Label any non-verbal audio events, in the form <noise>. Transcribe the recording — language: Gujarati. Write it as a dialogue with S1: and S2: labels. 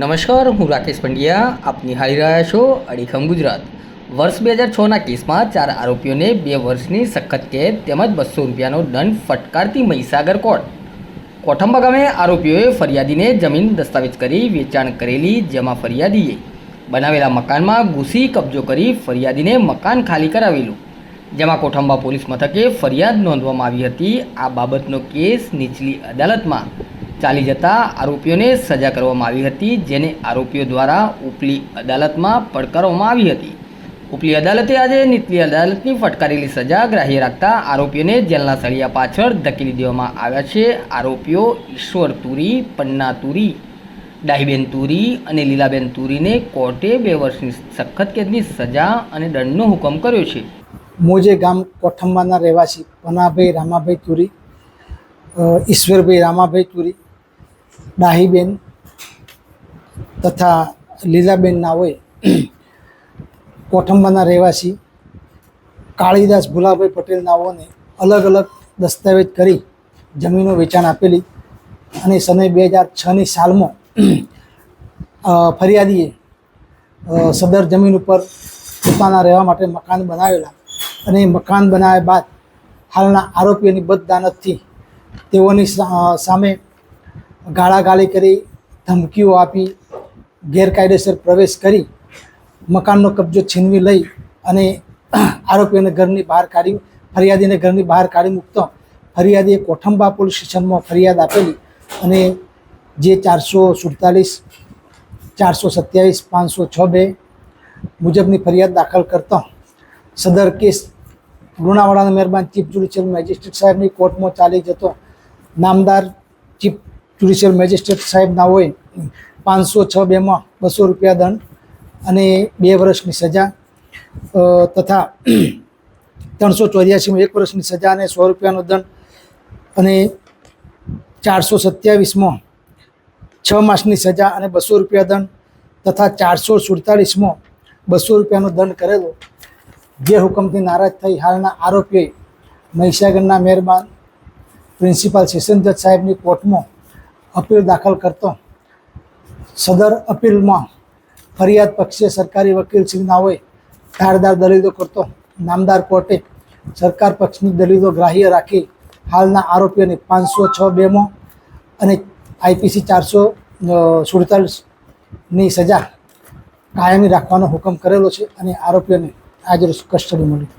S1: નમસ્કાર, હું રાકેશ પંડ્યા. આપ નિહાળી રહ્યા છો અડીખમ ગુજરાત. વર્ષ બે હજાર છના કેસમાં ચાર આરોપીઓને બે વર્ષની સખત કેદ તેમજ બસો રૂપિયાનો દંડ ફટકારતી મહીસાગર કોર્ટ. કોઠંબા ગામે આરોપીઓએ ફરિયાદીને જમીન દસ્તાવેજ કરી વેચાણ કરેલી, જેમાં ફરિયાદીએ બનાવેલા મકાનમાં ઘૂસી કબજો કરી ફરિયાદીને મકાન ખાલી કરાવેલું. જેમાં કોઠંબા પોલીસ મથકે ફરિયાદ નોંધવામાં આવી હતી. આ બાબતનો કેસ નીચલી અદાલતમાં ચાલી જતા આરોપીઓને સજા કરવામાં આવી હતી, જેને આરોપીઓ દ્વારા ઉપલી અદાલતમાં પડકારવામાં આવી હતી. ઉપલી અદાલતે આજે નીચલી અદાલતની ફટકારેલી સજા ગ્રાહ્ય રાખતા આરોપીઓને જેલના સળિયા પાછળ ધકેલી દેવામાં આવ્યા છે. આરોપીઓ ઈશ્વર તુરી, પન્ના તુરી, ડાહીબેન તુરી અને લીલાબેન તુરીને કોર્ટે બે વર્ષની સખત કેદની સજા અને દંડનો હુકમ કર્યો છે.
S2: મોજે ગામ કોઠંબાના રહેવાસી પનાભાઈ રામાભાઈ તુરી ઈશ્વરભાઈ રામાભાઈ તુરી ડાહીબેન તથા લીલાબેન નાઓએ કોઠંબાના રહેવાસી કાળીદાસ ભુલાભાઈ પટેલ નાઓને અલગ અલગ દસ્તાવેજ કરી જમીનો વેચાણ આપેલી અને સને બે હજાર છની સાલમાં ફરિયાદીએ સદર જમીન ઉપર પોતાના રહેવા માટે મકાન બનાવેલા અને મકાન બનાવ્યા બાદ હાલના આરોપીઓની બદદાનતથી તેઓની સામે ગાળાગાળી કરી, ધમકીઓ આપી, ગેરકાયદેસર પ્રવેશ કરી, મકાનનો કબજો છીનવી લઈ અને <clears throat> આરોપીઓને ઘરની બહાર કાઢી, ફરિયાદીને ઘરની બહાર કાઢી મૂકતો. ફરિયાદીએ કોઠંબા પોલીસ સ્ટેશનમાં ફરિયાદ આપેલી અને જે ચારસો સુડતાલીસ, ચારસો સત્યાવીસ, પાંચસો છ બે મુજબની ફરિયાદ દાખલ કરતો. સદર કેસ લુણાવાડાના મહેરબાન ચીફ જ્યુડિશિયલ મેજિસ્ટ્રેટ સાહેબની કોર્ટમાં ચાલી જતો. નામદાર ચીફ જ્યુડિશિયલ મેજિસ્ટ્રેટ સાહેબના હોય, પાંચસો છ બેમાં બસો રૂપિયા દંડ અને બે વર્ષની સજા તથા ત્રણસો ચોર્યાસીમાં એક વર્ષની સજા અને સો રૂપિયાનો દંડ અને ચારસો સત્યાવીસમાં છ માસની સજા અને બસો રૂપિયા દંડ તથા ચારસો સુડતાલીસમાં બસો રૂપિયાનો દંડ કરેલો. જે હુકમથી નારાજ થઈ હાલના આરોપીએ મહીસાગરના મહેરબાન પ્રિન્સિપાલ સેશન જજ સાહેબની કોર્ટમાં અપીલ દાખલ કરતો. સદર અપીલમાં ફરિયાદ પક્ષે સરકારી વકીલ નાઓએ ધારદાર દલીલો કરતો. નામદાર કોર્ટે સરકાર પક્ષની દલીલો ગ્રાહ્ય રાખી હાલના આરોપીઓને પાંચસો છ બેમાં અને આઈપીસી ચારસો સુડતાલીસની સજા કાયમી રાખવાનો હુકમ કરેલો છે અને આરોપીઓને આજે કસ્ટડી મળી.